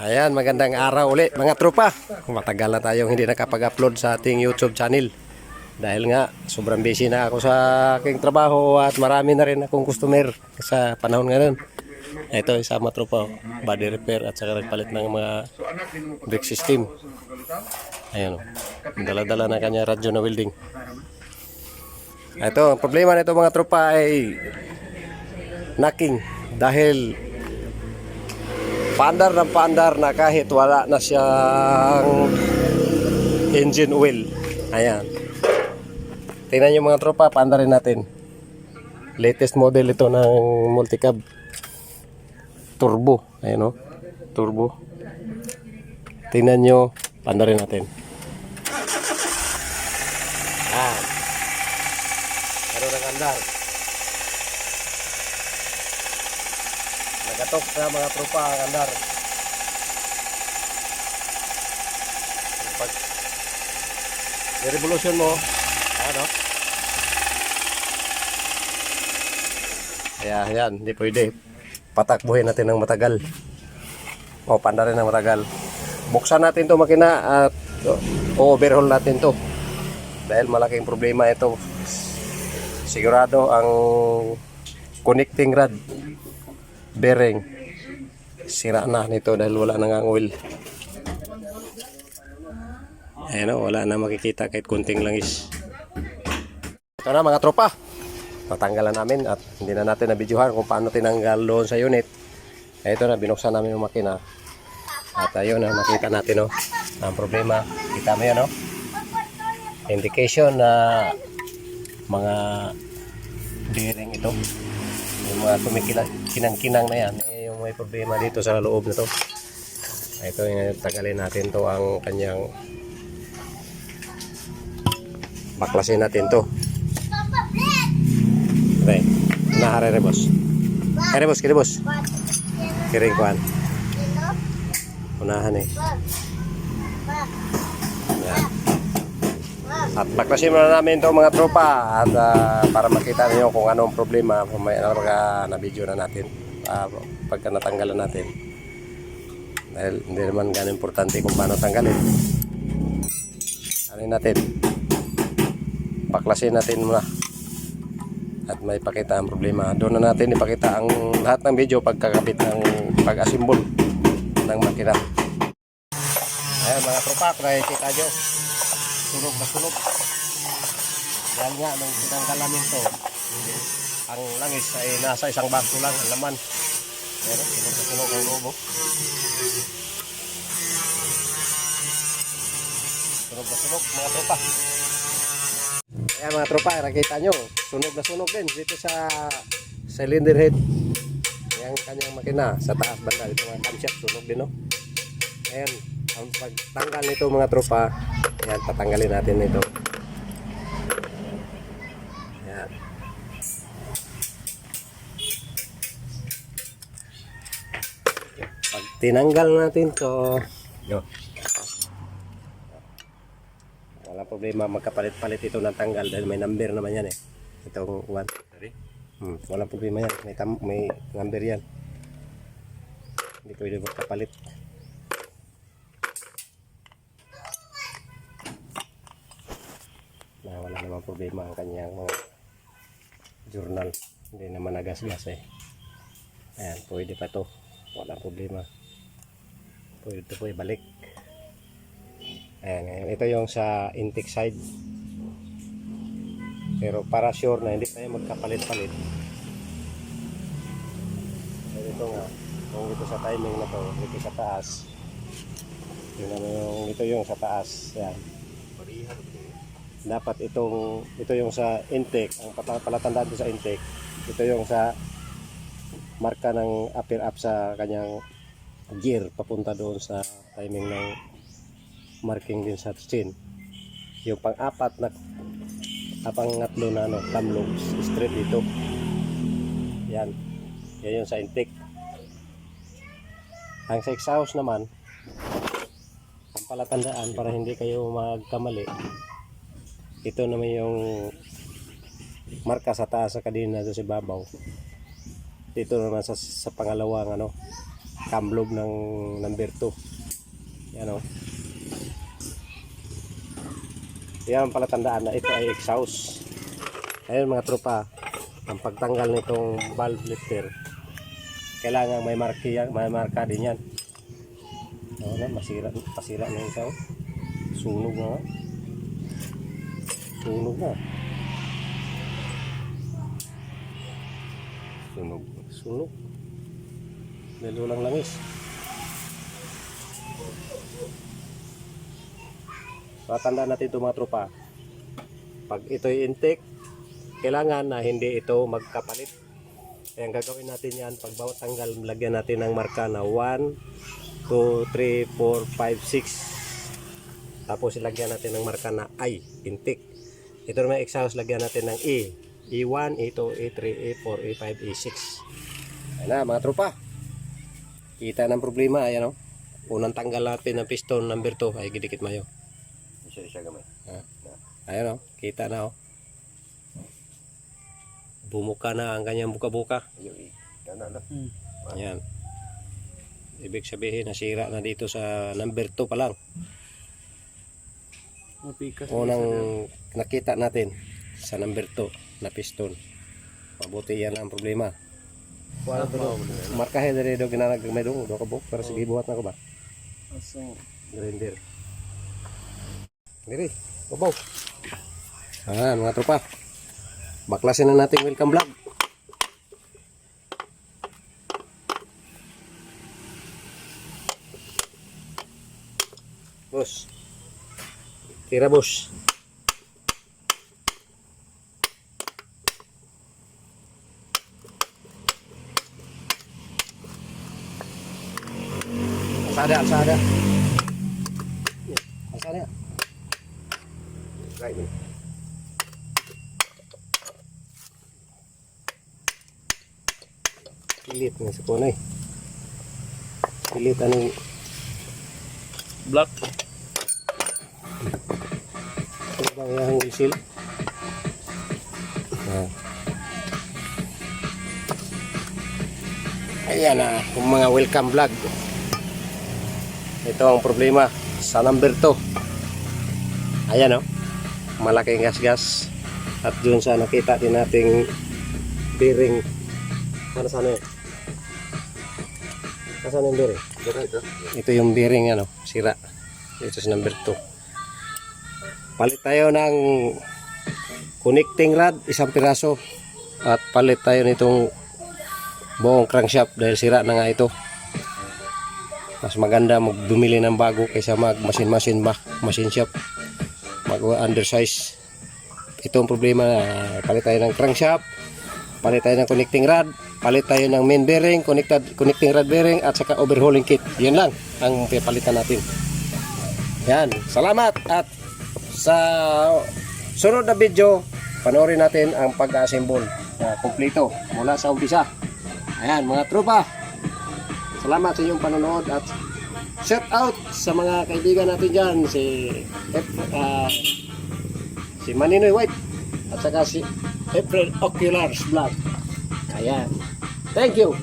Ayan, magandang araw ulit mga tropa. Matagal na tayong hindi nakapag-upload sa ating YouTube channel. Dahil nga, sobrang busy na ako sa aking trabaho at marami na rin akong customer sa panahon ngayon. Ito, isama tropa, oh. body repair at saka nagpalit ng mga brake system. Ayan, oh. dala-dala na kanya radyo na welding. Ito, ang problema nito mga tropa ay knocking dahil Paandar ng paandar na kahit wala na siyang engine oil. Ayan. Tingnan nyo mga tropa, paandarin natin. Latest model ito ng multicab. Turbo. Ayan o. Turbo. Tingnan nyo, paandarin natin. Ayan. Meron ng andar. Nagatok na mga tropa ang andar. Pag revolution mo, ano? Kaya yan, hindi pwede. Patakbuhin natin ng matagal. O, panda rin ng matagal. Buksan natin to makina at overhaul natin to. Dahil malaking problema ito. Sigurado ang connecting rod bearing sira na nito dahil wala nang ang oil ayan o wala na makikita kahit kunting langis. Ito na mga tropa. Natanggalan namin at hindi na natin nabidyohan kung paano tinanggal doon sa unit. Ito na binuksan namin yung makina. At ayun na nakita natin o ang problema. Kita mo yan o indication na mga bearing ito yung mga kumikilang kinang-kinang na yan eh, yung may problema dito sa loob na to. Ito yung tagalin natin to ang kanyang baklasin natin to. Okay nahare re boss. Kare boss kare boss. Kiring kuhan unahan eh at baklasin muna namin to mga tropa at ah, para makita niyo kung anong problema na pagka na-video na natin ah, pagka natanggalan natin. Dahil hindi naman gano'ng importante kung paano tanggalin. Ano natin? Baklasin natin muna. At may pakita ang problema. Doon na natin ipakita ang lahat ng video pagkakabit ng pag-assemble ng makina. Ayan mga tropa, nakikita nyo sunog na sunog. Dahil nga, nung tinanggal namin ang langis ay nasa isang bangko lang, ang laman. Pero sunog na sunog ang lobo. Sunog na sunog, mga tropa. Kaya mga tropa, nakita nyo, sunog na sunog din dito sa cylinder head. Yung kanyang makina sa taas banda, ito mga camshaft, sunog din no. Ayan, ang pagtanggal nito mga tropa, Ayan, tatanggalin natin ito. Ayan. Pag tinanggal natin to. Wala problema magkapalit-palit ito ng tanggal dahil may number naman yan eh. Itong one. Hmm, wala problema yan. May, tam may number yan. Hindi pwede magkapalit. Na wala namang problema ang kanyang mga journal. Hindi naman nagasgas eh. Ayan pwede pa to. Wala problema. Pwede ito po ibalik ayan, ayan. Ito yung sa intake side. Pero para sure na hindi tayo magkapalit-palit. Pero ito nga. Kung ito sa timing na to ito sa taas. Yun ano yung ito yung sa taas. Yan dapat itong ito yung sa intake ang palatandaan ko sa intake ito yung sa marka ng upper up sa kanyang gear papunta doon sa timing ng marking din sa chin yung pang-apat na pang-ngatlo na ano loops straight dito. Yan. Yan yung sa intake ang sa exhaust naman ang palatandaan para hindi kayo magkamali ito naman yung marka sa taas sa kadina doon sa babaw dito naman sa, sa pangalawang ano camlog ng number 2. Yan o. Yan pala tandaan na ito ay exhaust. Ayun mga tropa, ang pagtanggal nitong valve lifter, kailangan may marka, yan, may marka din yan. Oo na, masira, pasira na yung oh. Sunog na nga. Sunog na. Sunog. Sunog. Dahil walang langis. So, tandaan natin ito mga tropa. Pag ito'y intake, kailangan na hindi ito magkapalit. Kaya ang gagawin natin yan, pag bawat tanggal, lagyan natin ng marka na 1, 2, 3, 4, 5, 6. Tapos ilagyan natin ng marka na I, intake. Ito naman exhaust, lagyan natin ng E. E1, E2, E3, E4, E5, E6. Ayan na mga tropa. Kita ng problema, ayan o. Unang tanggal natin ng piston number 2 ay gidikit mayo. Isa-isa gamay. Ayan o, kita na o. Bumuka na ang kanyang buka-buka. Eh. Na. Ayan. Ibig sabihin, nasira na dito sa number 2 pa lang. Mapikas. Unang nakita natin sa number 2 na piston. Mabuti yan ang problema. Wala to. Markahe rin daw ginanag may ka buk. Pero sige, buhat na ko ba? Asong. Grinder. Diri, babaw. Ah, mga tropa. Baklasin na natin welcome vlog. Boss. Tira boss. Asada, asada. Asada. Right. Pilit nga sa kunay. Pilit anong Black. Ano bang yung whistle? Ah. Ayan na, kung mga welcome vlog. Ito ang problema sa number 2. Ayan o, malaking gas-gas. At dun sa nakita din nating bearing. Ano sana yun? Nasaan yung bearing? Ito yung bearing ano, sira. Ito sa number 2. Palit tayo ng connecting rod, isang piraso. At palit tayo nitong buong crankshaft dahil sira na nga ito. Mas maganda magbumili ng bago kaysa mag machine-machine ba, machine shop. Mag undersize. Ito ang problema, palit tayo ng crankshaft, palit tayo ng connecting rod, palit tayo ng main bearing, connected connecting rod bearing at saka overhauling kit. Yan lang ang pipalitan natin. Yan, salamat at sa sunod na video, panoorin natin ang pag-assemble na kompleto mula sa umpisa. Ayan, mga tropa. Salamat sa inyong panonood at shout out sa mga kaibigan natin dyan si ah, si Maninoy White at saka si April Oculars Vlog. Ayan. Thank you.